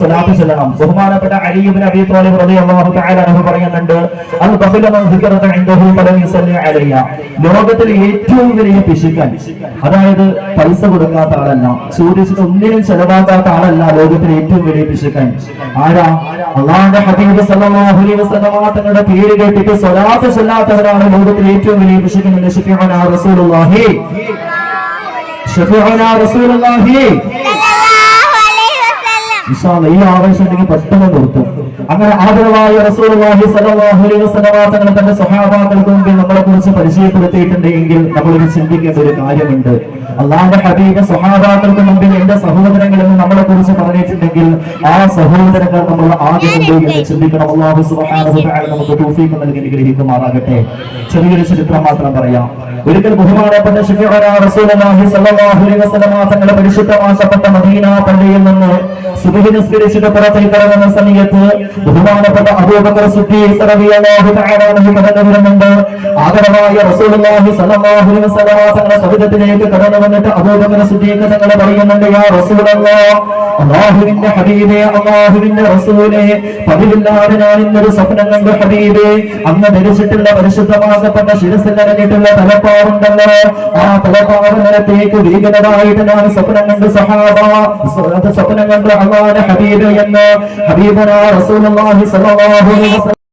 സ്വലാത്ത് ചൊല്ലണം ബഹുമാനപ്പെട്ട അലിയുബിൻ അബി റളിയല്ലാഹു തആല അൻഹു പറയുന്നുണ്ട് അൽ ബഖില മൻ ദിക്റത ഇൻദഹു ഫലം ലോകത്തിലെ ഏറ്റവും വലിയ പിശുക്കൻ അതായത് പൈസ കൊടുക്കാത്ത ആളല്ല ചോദിച്ചിട്ട് ഒന്നിനും ചെലവാക്കാത്ത ആളല്ല ലോകത്തിലെ ഏറ്റവും വലിയ പിശുക്കൻ. ആരാ? അള്ളാഹുവിന്റെ ഹബീബ് സല്ലല്ലാഹു അലൈഹി വസല്ലമ തങ്ങളുടെ പേര് കേട്ടിട്ട് സ്വലാത്ത് ചെല്ലാത്തവരാണ് ലോകത്തിലെ ഏറ്റവും വലിയ പിശുക്കൻ എന്ന് ഷഫീഉന റസൂലുള്ളാഹി. ഷഫീഉന റസൂലുള്ളാഹി. ഈ ആവേശം ഉണ്ടെങ്കിൽ പെട്ടെന്ന് നിർത്തും. അങ്ങനെ ആദരവായ റസൂലുള്ളാഹി സ്വല്ലല്ലാഹു അലൈഹി വസല്ലം തങ്ങൾ തന്റെ സ്വഹാബാക്കൾക്ക് മുമ്പിൽ നമ്മളെ കുറിച്ച് പരിചയപ്പെടുത്തിയിട്ടുണ്ടെങ്കിൽ നമ്മൾ ഒരു ചിന്തിക്കേണ്ട ഒരു കാര്യമുണ്ട്. അള്ളാഹുന്റെ ഹബീബ് സ്വഹാബാക്കൾക്ക് മുമ്പിൽ എന്റെ സഹോദരങ്ങൾ എന്ന് നമ്മളെ കുറിച്ച് പറഞ്ഞിട്ടുണ്ടെങ്കിൽ ആ സഹോദരങ്ങൾ നമ്മൾ ആദ്യം ഉണ്ട് എന്ന് ചിന്തിക്കണം. അള്ളാഹു സുബ്ഹാനഹു വ തആല നമുക്ക് തൗഫീഖ് നൽകി അനുഗ്രഹിക്കുമാറാകട്ടെ. ചെറിയൊരു ചരിത്രം മാത്രം പറയാം. ഒരിക്കൽ ബഹുമാനപ്പെട്ട ഷഫീഉന റസൂലുള്ളാഹി സ്വല്ലല്ലാഹു അലൈഹി വസല്ലം തങ്ങളുടെ പരിശുദ്ധമാക്കപ്പെട്ട മദീന പള്ളിയിൽ നിന്ന് സുബഹി നിസ്കരിച്ചിട്ട് പുറത്തേക്ക് ബഹുമാനപ്പെട്ട അബൂബക്കർ സിദ്ദീഖ് റളിയല്ലാഹു തആല അൻഹു ആദരവായ റസൂലുള്ളാഹി സ്വല്ലല്ലാഹു അലൈഹി വസല്ലം തങ്ങളുടെ സവിധത്തിലേക്ക് കടന്നു അബൂബക്കർ സിദ്ദീഖ് തങ്ങളെ പറയുന്നുണ്ട് യാ റസൂലല്ലാഹ് അല്ലാഹുവിന്റെ ഹബീബേ അല്ലാഹുവിന്റെ റസൂലേ പതിവില്ലാതെ ഞാൻ ഇന്നൊരു സ്വപ്നം ഹബീബേ. അങ്ങ് ധരിച്ചിട്ടുള്ള പരിശുദ്ധമാക്കപ്പെട്ട ശിരസിൽ നിറഞ്ഞിട്ടുള്ള തലപ്പാറുണ്ടല്ലോ. ആ തലപ്പാറ് നിലത്തേക്ക് വീകനതായിട്ട് ഞാൻ സഹാബ. സ്വപ്നം അള്ളാഹുവിന്റെ ഹബീബ് എന്ന് ഹബീബന റസൂലുള്ളാഹി സ്വല്ലല്ലാഹു അലൈഹി വസല്ലം